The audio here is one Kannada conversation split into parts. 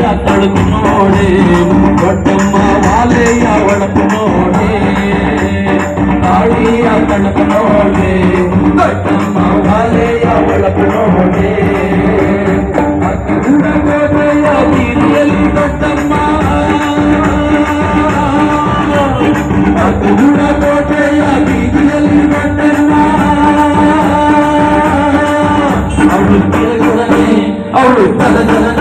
வாழையா தழுக்கு நோடு கொட்டம்மா வாழையா வளர்க்கு நோடு தாழியா தழுக்கு நோடு கொட்டம்மா வாழையா வளர்க்கு நோடு கொட்டம்மா கூட கோட்டையா வீதிಯಲ್ಲಿ கொட்டம்மா ಅವಳು ತಲೆ ತಲೆ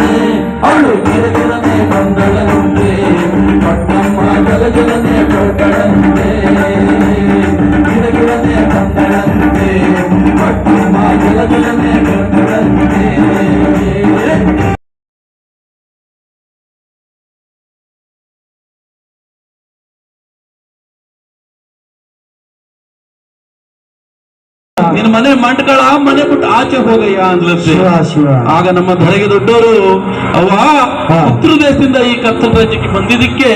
ನಿನ್ನ ಮನೆ ಮಂಟಗಳ ಮನೆ ಬಿಟ್ಟು ಆಚೆ ಹೋಗಯ್ಯ ಅಂದ್ಲತ್ತೆ ಆಗ ನಮ್ಮ ಧರೆಗೆ ದೊಡ್ಡವರು ಅವ ಪುತ್ರ ಉತ್ತರ ದೇಶದಿಂದ ಈ ಕತ್ತಲ ರಾಜ್ಯಕ್ಕೆ ಬಂದಿದ್ದಕ್ಕೆ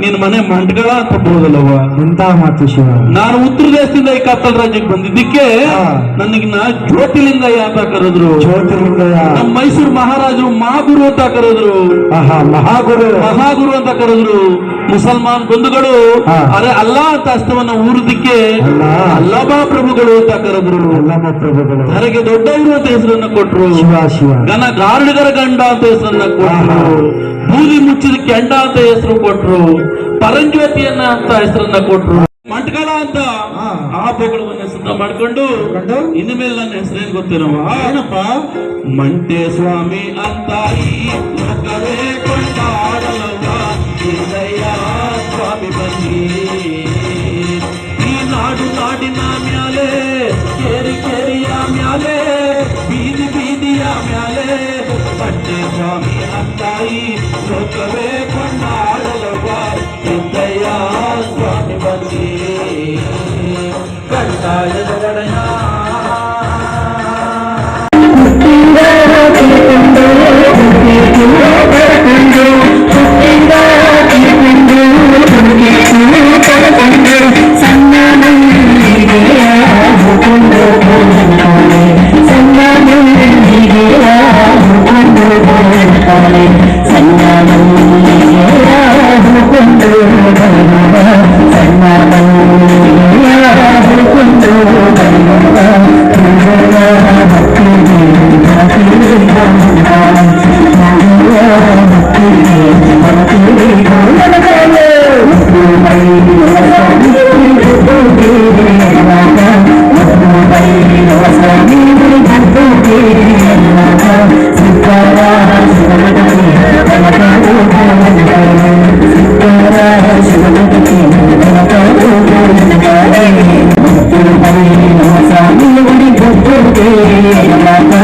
ನಿನ್ ನಿನ್ನ ಮನೆ ಮಂಟಗಳ ಅಂತ ಬೋದಲ್ಲವ್ವ ಎಂತ ಮಾತು ಶಿವ? ನಾನು ಉತ್ತರ ದೇಶದಿಂದ ಈ ಕತ್ತಲ ರಾಜ್ಯಕ್ಕೆ ಬಂದಿದ್ದಕ್ಕೆ ನನಗಿನ್ನ ಜ್ಯೋತಿಲಿಂಗಯ್ಯ ಅಂತ ಕರೆದ್ರು. ಜ್ಯೋತಿಲಿಂಗಯ್ಯ ನಮ್ಮ ಮೈಸೂರು ಮಹಾರಾಜರು ಮಹಾಗುರು ಅಂತ ಕರೆದ್ರು. ಮಹಾಗುರು. ಮಹಾಗುರು ಅಂತ ಕರೆದ್ರು. ಮುಸಲ್ಮಾನ್ ಬಂಧುಗಳು. ಅರೆ ಅಲ್ಲಾ ಅಂತ ಅಸ್ತವನ್ನ ಊರುದಕ್ಕೆ ಅಲ್ಲಾ. ಅಲ್ಲಬಾ ಪ್ರಭುಗಳು ಅಂತ ಅಲ್ಲಮ್ಮ ಪ್ರಭುಗಳು ಧರೆಗೆ ದೊಡ್ಡವರು ಅಂತ ಹೆಸರನ್ನ ಶಿವ ಘನ ಗಾರ್ಡಿಗರ ಗಂಡ ಅಂತ ಹೆಸರನ್ನ ಕೊಟ್ಟರು ಬೂದಿ ಮುಚ್ಚಿದ ಕೆಂಡ ಅಂತ ಹೆಸರು ಕೊಟ್ರು. ಪರಂಜ್ಯೋತಿಯನ್ನ ಅಂತ ಹೆಸರನ್ನ ಕೊಟ್ರು. ಮಂಟಕಾಲ ಅಂತ. ಆ ಬೊಗಳವನ್ನ ಹೆಸರನ್ನ ಮಾಡ್ಕೊಂಡು ಕೊಂಡು? ಇನ್ನು ಮೇಲೆ ನನ್ನ ಹೆಸರೇನ್ ಗೊತ್ತಿರವ ಏನಪ್ಪ? ಮಂಟೆ ಸ್ವಾಮಿ ಅಂತ Kanta వేలాక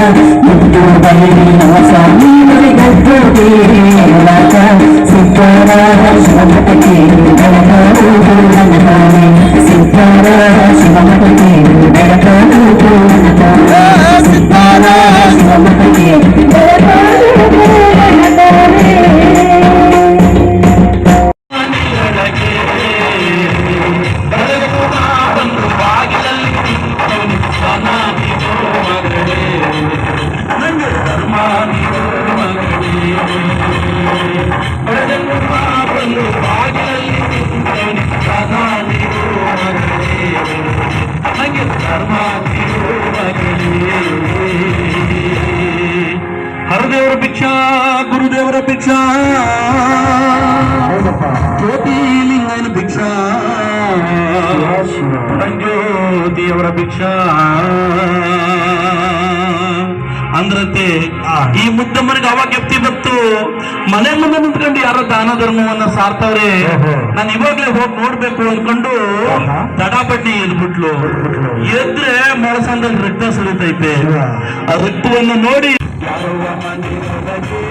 ముద్దు బలి నవసాని గద్దు వేలాక ಹರದೇವರ ಭಿಕ್ಷಾ ಗುರುದೇವರ ಭಿಕ್ಷಾ. ಜ್ಯೋತಿಲಿಂಗನ ಭಿಕ್ಷಾ. ಜ್ಯೋತಿಯವರ ಭಿಕ್ಷಾ. ಅಂದ್ರಂತೆ ಈ ಮುದ್ದಮ್ಮನಿಗೆ ಅವಾಗ ಎಪ್ತಿ ಬಂತು. ಮನೆ ಮುಂದೆ ನಿಂತ್ಕೊಂಡು ಯಾರೋ ದಾನ ಧರ್ಮವನ್ನ ಸಾರ್ತವ್ರೆ. ನಾನು ಇವಾಗ್ಲೇ ಹೋಗಿ ನೋಡ್ಬೇಕು ಅನ್ಕೊಂಡು ದಡಾಪಟ್ಟಿ ತಡಾಪಟ್ಟಿ ಎದ್ಬಿಟ್ಲು. ಎದ್ರೆ ಮೊಳಸಂದಲ್ಲಿ ರಕ್ತ ಸುರಿತೈತೆ. ಆ ರಕ್ತವನ್ನು ನೋಡಿ ಮನೆಯೊಳಗೆ